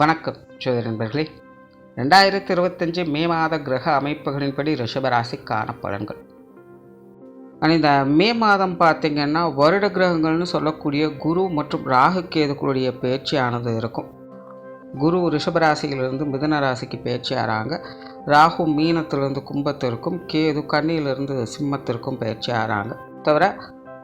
வணக்கம் ஜோதி நண்பர்களே. ரெண்டாயிரத்தி இருபத்தஞ்சு மே மாத கிரக அமைப்புகளின்படி ரிஷபராசிக்கான பலன்கள். ஆனால் இந்த மே மாதம் பார்த்திங்கன்னா வருட கிரகங்கள்னு சொல்லக்கூடிய குரு மற்றும் ராகு கேதுக்களுடைய பயிற்சியானது இருக்கும். குரு ரிஷபராசியிலிருந்து மிதன ராசிக்கு பயிற்சி ஆறாங்க ராகு மீனத்திலிருந்து கும்பத்திற்கும் கேது கண்ணியிலிருந்து சிம்மத்திற்கும் பயிற்சி ஆறாங்க தவிர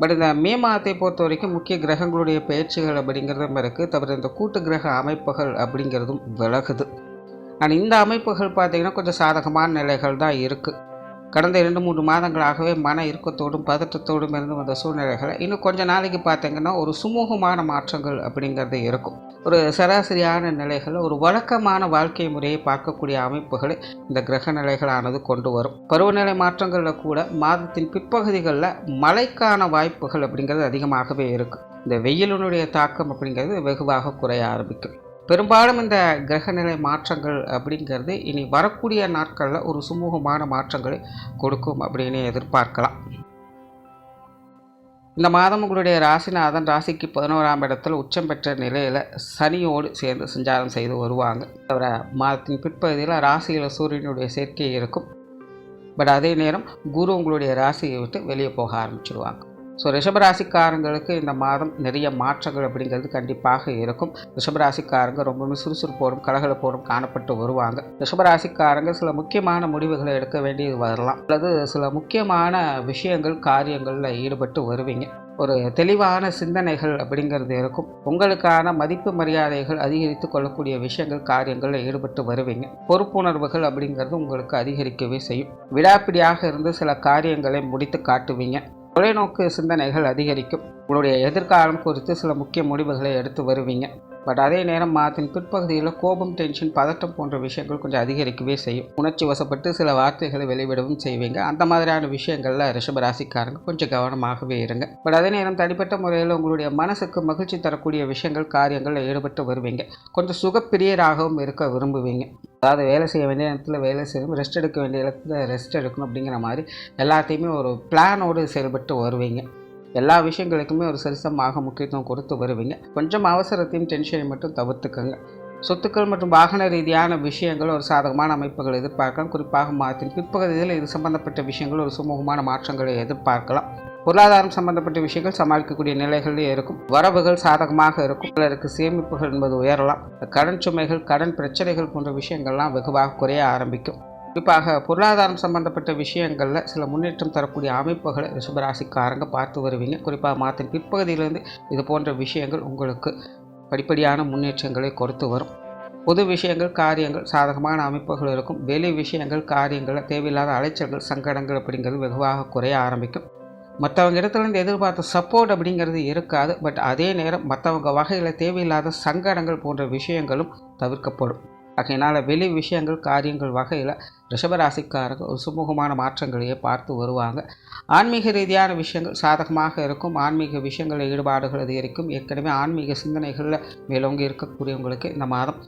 பட் இந்த மே மாதத்தை பொறுத்த வரைக்கும் முக்கிய கிரகங்களுடைய பயிற்சிகள் அப்படிங்கிறதும் இருக்குது தவிர இந்த கூட்டு கிரக அமைப்புகள் அப்படிங்கிறதும் விலகுது. ஆனால் இந்த அமைப்புகள் பார்த்திங்கன்னா கொஞ்சம் சாதகமான நிலைகள் தான் இருக்குது கடந்த இரண்டு மூன்று மாதங்களாகவே மன இறுக்கத்தோடும் பதற்றத்தோடும் இருந்து வந்த சூழ்நிலைகளை இன்னும் கொஞ்ச நாளைக்கு பார்த்தீங்கன்னா ஒரு சுமூகமான மாற்றங்கள் அப்படிங்கிறது இருக்கும். ஒரு சராசரியான நிலைகளை ஒரு வழக்கமான வாழ்க்கை முறையை பார்க்கக்கூடிய அமைப்புகளை இந்த கிரக நிலைகளானது கொண்டு வரும். பருவநிலை மாற்றங்களில் கூட மாதத்தின் பிற்பகுதிகளில் மழைக்கான வாய்ப்புகள் அப்படிங்கிறது அதிகமாகவே இருக்குது இந்த வெயிலினுடைய தாக்கம் அப்படிங்கிறது வெகுவாக குறைய ஆரம்பிக்கும். பெரும்பாலும் இந்த கிரகநிலை மாற்றங்கள் அப்படிங்கிறது இனி வரக்கூடிய நாட்களில் ஒரு சுமூகமான மாற்றங்களை கொடுக்கும் அப்படின்னு எதிர்பார்க்கலாம். இந்த மாதம் உங்களுடைய ராசிநாதன் ராசிக்கு பதினோராம் இடத்தில் உச்சம் பெற்ற நிலையில் சனியோடு சேர்ந்து சஞ்சாரம் செய்து வருவாங்க. தவிர மாதத்தின் பிற்பகுதியில் ராசியில் சூரியனுடைய சேர்க்கை இருக்கும். பட் அதே நேரம் குரு உங்களுடைய ராசியை விட்டு வெளியே போக ஆரம்பிச்சிடுவாங்க ஸோ ரிஷபராசிக்காரங்களுக்கு இந்த மாதம் நிறைய மாற்றங்கள் அப்படிங்கிறது கண்டிப்பாக இருக்கும். ரிஷபராசிக்காரங்க ரொம்பவுமே சுறுசுறுப்போடும் கலகலப்போடும் காணப்பட்டு வருவாங்க. ரிஷபராசிக்காரங்க சில முக்கியமான முடிவுகளை எடுக்க வேண்டியது வரலாம். அல்லது சில முக்கியமான விஷயங்கள் காரியங்களில் ஈடுபட்டு வருவீங்க. ஒரு தெளிவான சிந்தனைகள் அப்படிங்கிறது இருக்கும். உங்களுக்கான மதிப்பு மரியாதைகள் அதிகரித்து கொள்ளக்கூடிய விஷயங்கள் காரியங்களில் ஈடுபட்டு வருவீங்க. பொறுப்புணர்வுகள் அப்படிங்கிறது உங்களுக்கு அதிகரிக்கவே செய்யும். விடாப்பிடியாக இருந்து சில காரியங்களை முடித்து காட்டுவீங்க. தொலைநோக்கு சிந்தனைகள் அதிகரிக்கும். உங்களுடைய எதிர்காலம் குறித்து சில முக்கிய முடிவுகளை எடுத்து வருவீங்க. பட் அதே நேரம் மாதத்தின் பிற்பகுதியில் கோபம் டென்ஷன் பதட்டம் போன்ற விஷயங்கள் கொஞ்சம் அதிகரிக்கவே செய்யும். உணர்ச்சி வசப்பட்டு சில வார்த்தைகளை வெளிவிடவும் செய்வீங்க. அந்த மாதிரியான விஷயங்களில் ரிஷபராசிக்காரங்க கொஞ்சம் கவனமாகவே இருங்க. பட் அதே நேரம் தனிப்பட்ட முறையில் உங்களுடைய மனசுக்கு மகிழ்ச்சி தரக்கூடிய விஷயங்கள் காரியங்களில் ஈடுபட்டு வருவீங்க. கொஞ்சம் சுகப்பிரியராகவும் இருக்க விரும்புவீங்க. அதாவது வேலை செய்ய வேண்டிய இடத்துல வேலை செய்யணும் ரெஸ்ட் எடுக்க வேண்டிய இடத்துல ரெஸ்ட் எடுக்கணும் அப்படிங்கிற மாதிரி எல்லாத்தையுமே ஒரு பிளானோடு செயல்பட்டு வருவீங்க. எல்லா விஷயங்களுக்குமே ஒரு சரிசமமாக முக்கியத்துவம் கொடுத்து வருவீங்க. கொஞ்சம் அவசரத்தையும் டென்ஷனையும் மட்டும் தவிர்த்துக்கோங்க. சொத்துக்கள் மற்றும் வாகன ரீதியான விஷயங்கள் ஒரு சாதகமான அமைப்புகளை எதிர்பார்க்கலாம். குறிப்பாக மாதத்தின் பிற்பகுதியில் இது சம்பந்தப்பட்ட விஷயங்கள் ஒரு சுமூகமான மாற்றங்களை எதிர்பார்க்கலாம். பொருளாதாரம் சம்பந்தப்பட்ட விஷயங்கள் சமாளிக்கக்கூடிய நிலைகளிலே இருக்கும். வரவுகள் சாதகமாக இருக்கும். சிலருக்கு சேமிப்புகள் என்பது உயரலாம். கடன் சுமைகள் கடன் பிரச்சனைகள் போன்ற விஷயங்கள்லாம் வெகுவாக குறைய ஆரம்பிக்கும். குறிப்பாக பொருளாதாரம் சம்பந்தப்பட்ட விஷயங்களில் சில முன்னேற்றம் தரக்கூடிய அமைப்புகளை ரிஷபராசிக்காரங்க பார்த்து வருவீங்க. குறிப்பாக மாதத்தின் பிற்பகுதியிலிருந்து இது போன்ற விஷயங்கள் உங்களுக்கு படிப்படியான முன்னேற்றங்களை கொடுத்து வரும். பொது விஷயங்கள் காரியங்கள் சாதகமான அமைப்புகள் இருக்கும். வெளி விஷயங்கள் காரியங்கள் தேவையில்லாத அலைச்சல்கள் சங்கடங்கள் அப்படிங்கிறது வெகுவாக குறைய ஆரம்பிக்கும். மற்றவங்க இடத்துலேருந்து எதிர்பார்த்த சப்போர்ட் அப்படிங்கிறது இருக்காது. பட் அதே நேரம் மற்றவங்க வகையில் தேவையில்லாத சங்கடங்கள் போன்ற விஷயங்களும் தவிர்க்கப்படும். ஆகையினால் வெளி விஷயங்கள் காரியங்கள் வகையில் ரிஷபராசிக்காரர்கள் ஒரு சுமூகமான மாற்றங்களையே பார்த்து வருவாங்க. ஆன்மீக ரீதியான விஷயங்கள் சாதகமாக இருக்கும். ஆன்மீக விஷயங்களில் ஈடுபாடுகள் அதிகரிக்கும். ஏற்கனவே ஆன்மீக சிந்தனைகளில் மேலோங்கி இருக்கக்கூடியவங்களுக்கு இந்த மாதம்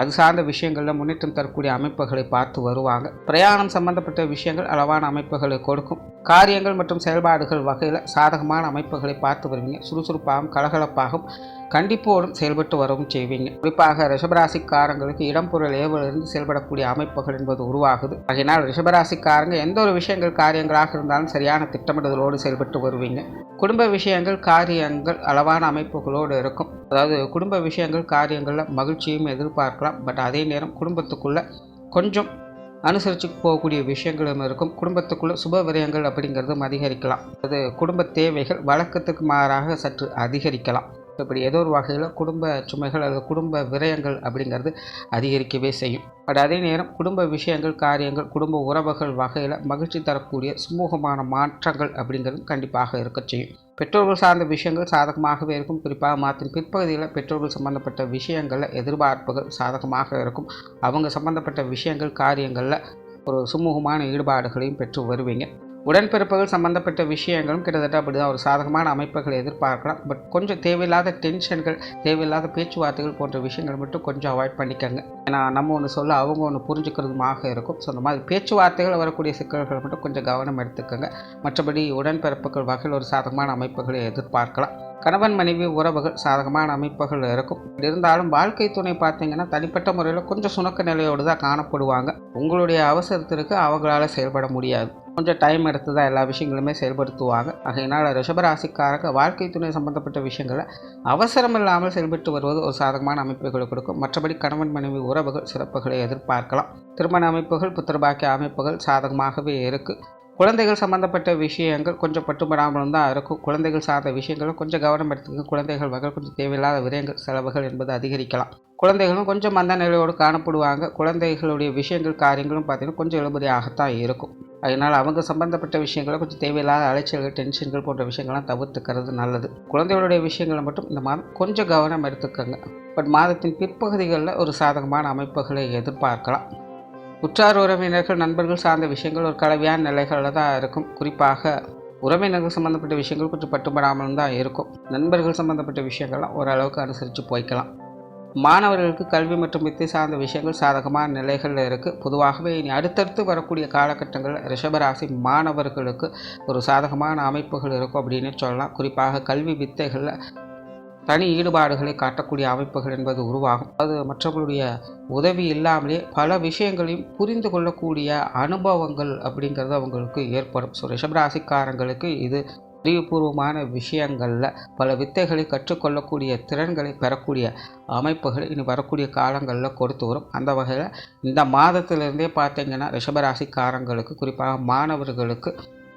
அது சார்ந்த விஷயங்களில் முன்னேற்றம் தரக்கூடிய அமைப்புகளை பார்த்து வருவாங்க. பிரயாணம் சம்பந்தப்பட்ட விஷயங்கள் அளவான அமைப்புகளை கொடுக்கும். காரியங்கள் மற்றும் செயல்பாடுகள் வகையில் சாதகமான அமைப்புகளை பார்த்து வருவீங்க. சுறுசுறுப்பாகவும் கலகலப்பாகவும் கண்டிப்போடும் செயல்பட்டு வரவும் செய்வீங்க. குறிப்பாக ரிஷபராசிக்காரங்களுக்கு இடம்பொருள் ஏவலிருந்து செயல்படக்கூடிய அமைப்புகள் என்பது உருவாகுது. அதனால் ரிஷபராசிக்காரங்க எந்த ஒரு விஷயங்கள் காரியங்களாக இருந்தாலும் சரியான திட்டமிடுதலோடு செயல்பட்டு வருவீங்க. குடும்ப விஷயங்கள் காரியங்கள் அளவான அமைப்புகளோடு இருக்கும். அதாவது குடும்ப விஷயங்கள் காரியங்களில் மகிழ்ச்சியும் எதிர்பார்க்கலாம். பட் அதே நேரம் குடும்பத்துக்குள்ளே கொஞ்சம் அனுசரித்து போகக்கூடிய விஷயங்களும் இருக்கும். குடும்பத்துக்குள்ள சுப விரயங்கள் அப்படிங்கிறதும் அதிகரிக்கலாம். அது குடும்ப தேவைகள் வழக்கத்துக்கு மாறாக சற்று அதிகரிக்கலாம். இப்படி ஏதோ ஒரு வகையில் குடும்ப சுமைகள் அல்லது குடும்ப விரயங்கள் அப்படிங்கிறது அதிகரிக்கவே செய்யும். பட் அதே நேரம் குடும்ப விஷயங்கள் காரியங்கள் குடும்ப உறவுகள் வகையில் மகிழ்ச்சி தரக்கூடிய சுமூகமான மாற்றங்கள் அப்படிங்கிறது கண்டிப்பாக இருக்க செய்யும். பெற்றோர்கள் சார்ந்த விஷயங்கள் சாதகமாகவே இருக்கும். குறிப்பாக மாற்றின் பிற்பகுதியில் பெற்றோர்கள் சம்பந்தப்பட்ட விஷயங்களில் எதிர்பார்ப்புகள் சாதகமாக இருக்கும். அவங்க சம்பந்தப்பட்ட விஷயங்கள் காரியங்களில் ஒரு சுமூகமான ஈடுபாடுகளையும் பெற்று வருவீங்க. உடன்பிறப்புகள் சம்பந்தப்பட்ட விஷயங்களும் கிட்டத்தட்ட அப்படி தான் ஒரு சாதகமான அமைப்புகளை எதிர்பார்க்கலாம். பட் கொஞ்சம் தேவையில்லாத டென்ஷன்கள் தேவையில்லாத பேச்சுவார்த்தைகள் போன்ற விஷயங்கள் மட்டும் கொஞ்சம் அவாய்ட் பண்ணிக்கோங்க. ஏன்னா நம்ம ஒன்று சொல்ல அவங்க ஒன்று புரிஞ்சுக்கிறதுமாக இருக்கும். ஸோ அந்த மாதிரி பேச்சுவார்த்தைகள் வரக்கூடிய சிக்கல்கள் மட்டும் கொஞ்சம் கவனம் எடுத்துக்கோங்க. மற்றபடி உடன்பிறப்புகள் வகையில் ஒரு சாதகமான அமைப்புகளை எதிர்பார்க்கலாம். கணவன் மனைவி உறவுகள் சாதகமான அமைப்புகள் இருக்கும். இருந்தாலும் வாழ்க்கை துணை பார்த்தீங்கன்னா தனிப்பட்ட முறையில் கொஞ்சம் சுணக்க நிலையோடு தான் காணப்படுவாங்க. உங்களுடைய அவசரத்திற்கு அவங்களால செயல்பட முடியாது. கொஞ்சம் டைம் எடுத்து தான் எல்லா விஷயங்களுமே செயல்படுத்துவாங்க. ஆகையினால் ரிஷபராசிக்காரங்க வாழ்க்கை துணை சம்பந்தப்பட்ட விஷயங்களை அவசரம் இல்லாமல் செயல்பட்டு வருவது ஒரு சாதகமான அமைப்புகளை கொடுக்கும். மற்றபடி கணவன் மனைவி உறவுகள் சிறப்புகளை எதிர்பார்க்கலாம். திருமண அமைப்புகள் புத்திரபாக்கிய அமைப்புகள் சாதகமாகவே இருக்குது குழந்தைகள் சம்மந்தப்பட்ட விஷயங்கள் கொஞ்சம் பட்டுப்படாமலும் தான் இருக்கும். குழந்தைகள் சார்ந்த விஷயங்களும் கொஞ்சம் கவனம் எடுத்துங்க குழந்தைகள் வகை கொஞ்சம் தேவையில்லாத விரயங்கள் செலவுகள் என்பது அதிகரிக்கலாம். குழந்தைகளும் கொஞ்சம் மந்த நிலையோடு காணப்படுவாங்க. குழந்தைகளுடைய விஷயங்கள் காரியங்களும் பார்த்திங்கன்னா கொஞ்சம் இழுபறியாகத்தான் இருக்கும். அதனால் அவங்க சம்மந்தப்பட்ட விஷயங்களை கொஞ்சம் தேவையில்லாத அலைச்சல்கள் டென்ஷன்கள் போன்ற விஷயங்கள்லாம் தவிர்த்துக்கிறது நல்லது. குழந்தைகளுடைய விஷயங்களை மட்டும் இந்த மாதம் கொஞ்சம் கவனம் எடுத்துக்கோங்க. பட் மாதத்தின் பிற்பகுதிகளில் ஒரு சாதகமான அமைப்புகளை எதிர்பார்க்கலாம். உற்றார் உறவினர்கள் நண்பர்கள் சார்ந்த விஷயங்கள் ஒரு கலவையான நிலைகளில் தான் இருக்கும். குறிப்பாக உறவினர்கள் சம்மந்தப்பட்ட விஷயங்கள் கொஞ்சம் பட்டுப்படாமலும் தான் இருக்கும். நண்பர்கள் சம்மந்தப்பட்ட விஷயங்கள்லாம் ஓரளவுக்கு அனுசரித்து போய்க்கலாம். மாணவர்களுக்கு கல்வி மற்றும் வித்தை சார்ந்த விஷயங்கள் சாதகமான நிலைகளில் இருக்குது பொதுவாகவே இனி அடுத்தடுத்து வரக்கூடிய காலகட்டங்களில் ரிஷபராசி மாணவர்களுக்கு ஒரு சாதகமான அமைப்புகள் இருக்கும் அப்படின்னு சொல்லலாம். குறிப்பாக கல்வி வித்தைகளில் தனி ஈடுபாடுகளை காட்டக்கூடிய அமைப்புகள் என்பது உருவாகும். அது மற்றவர்களுடைய உதவி இல்லாமலே பல விஷயங்களையும் புரிந்து கொள்ளக்கூடிய அனுபவங்கள் அப்படிங்கிறது அவங்களுக்கு ஏற்படும். ஸோ ரிஷபராசிக்காரங்களுக்கு இது அறிவுபூர்வமான விஷயங்களில் பல வித்தைகளை கற்றுக்கொள்ளக்கூடிய திறன்களை பெறக்கூடிய அமைப்புகள் இனி வரக்கூடிய காலங்களில் கொடுத்து வரும். அந்த வகையில் இந்த மாதத்திலிருந்தே பார்த்தீங்கன்னா ரிஷபராசிக்காரங்களுக்கு குறிப்பாக மாணவர்களுக்கு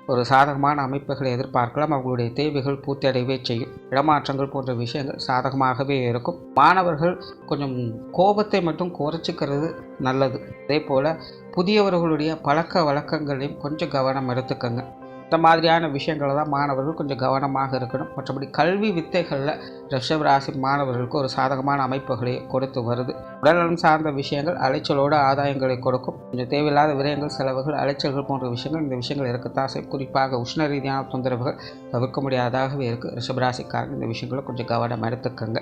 ஒரு சாதகமான அமைப்புகளை எதிர்பார்க்கலாம். அவங்களுடைய தேவைகள் பூர்த்தியடையவே செய்யும். இடமாற்றங்கள் போன்ற விஷயங்கள் சாதகமாகவே இருக்கும். மாணவர்கள் கொஞ்சம் கோபத்தை மட்டும் குறைச்சிக்கிறது நல்லது. அதே போல் புதியவர்களுடைய பழக்க வழக்கங்களையும் கொஞ்சம் கவனம் எடுத்துக்கங்க. இந்த மாதிரியான விஷயங்களை தான் மாணவர்கள் கொஞ்சம் கவனமாக இருக்கணும். மற்றபடி கல்வி வித்தைகளில் ரிஷப் ராசி மாணவர்களுக்கு ஒரு சாதகமான அமைப்புகளை கொடுத்து வருது. உடல்நலம் சார்ந்த விஷயங்கள் அலைச்சலோடு ஆதாயங்களை கொடுக்கும். கொஞ்சம் தேவையில்லாத விரயங்கள் செலவுகள் அலைச்சல்கள் போன்ற விஷயங்கள் இந்த விஷயங்கள் இருக்கத்தான் செய்யும். குறிப்பாக உஷ்ண ரீதியான தொந்தரவுகள் தவிர்க்க முடியாதாகவே இருக்குது ரிஷபராசிக்காரங்க இந்த விஷயங்களை கொஞ்சம் கவனம் எடுத்துக்கோங்க.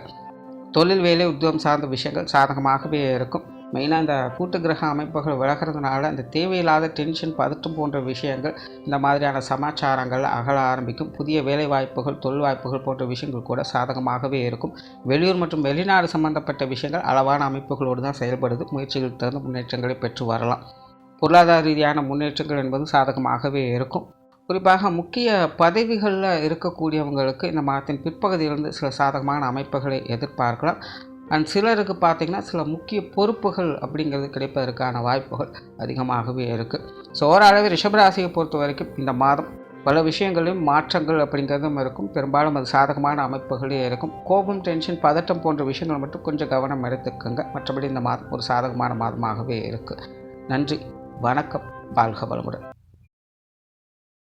தொழில் வேலை உத்தியோகம் சார்ந்த விஷயங்கள் சாதகமாகவே இருக்கும். மெயினாக இந்த கூட்டு கிரக அமைப்புகள் விலகிறதுனால இந்த தேவையில்லாத டென்ஷன் பதட்டம் போன்ற விஷயங்கள் இந்த மாதிரியான சமாச்சாரங்கள் அகல ஆரம்பிக்கும். புதிய வேலைவாய்ப்புகள் தொழில் வாய்ப்புகள் போன்ற விஷயங்கள் கூட சாதகமாகவே இருக்கும். வெளியூர் மற்றும் வெளிநாடு சம்பந்தப்பட்ட விஷயங்கள் அளவான அமைப்புகளோடு தான் செயல்படுது. முயற்சிகள் தகுந்த முன்னேற்றங்களை பெற்று வரலாம். பொருளாதார ரீதியான முன்னேற்றங்கள் என்பது சாதகமாகவே இருக்கும். குறிப்பாக முக்கிய பதவிகளில் இருக்கக்கூடியவங்களுக்கு இந்த மாதத்தின் பிற்பகுதியிலிருந்து சில சாதகமான அமைப்புகளை எதிர்பார்க்கலாம். அண்ட் சிலருக்கு பார்த்திங்கன்னா சில முக்கிய பொறுப்புகள் அப்படிங்கிறது கிடைப்பதற்கான வாய்ப்புகள் அதிகமாகவே இருக்குது ஸோ ஓரளவு ரிஷபராசியை பொறுத்த வரைக்கும் இந்த மாதம் பல விஷயங்களையும் மாற்றங்கள் அப்படிங்கிறதும் இருக்கும். பெரும்பாலும் அது சாதகமான அமைப்புகளே இருக்கும். கோபம் டென்ஷன் பதட்டம் போன்ற விஷயங்கள் மட்டும் கொஞ்சம் கவனம் எடுத்துக்கோங்க. மற்றபடி இந்த மாதம் ஒரு சாதகமான மாதமாகவே இருக்குது நன்றி வணக்கம் வாழ்க வளமுடன்.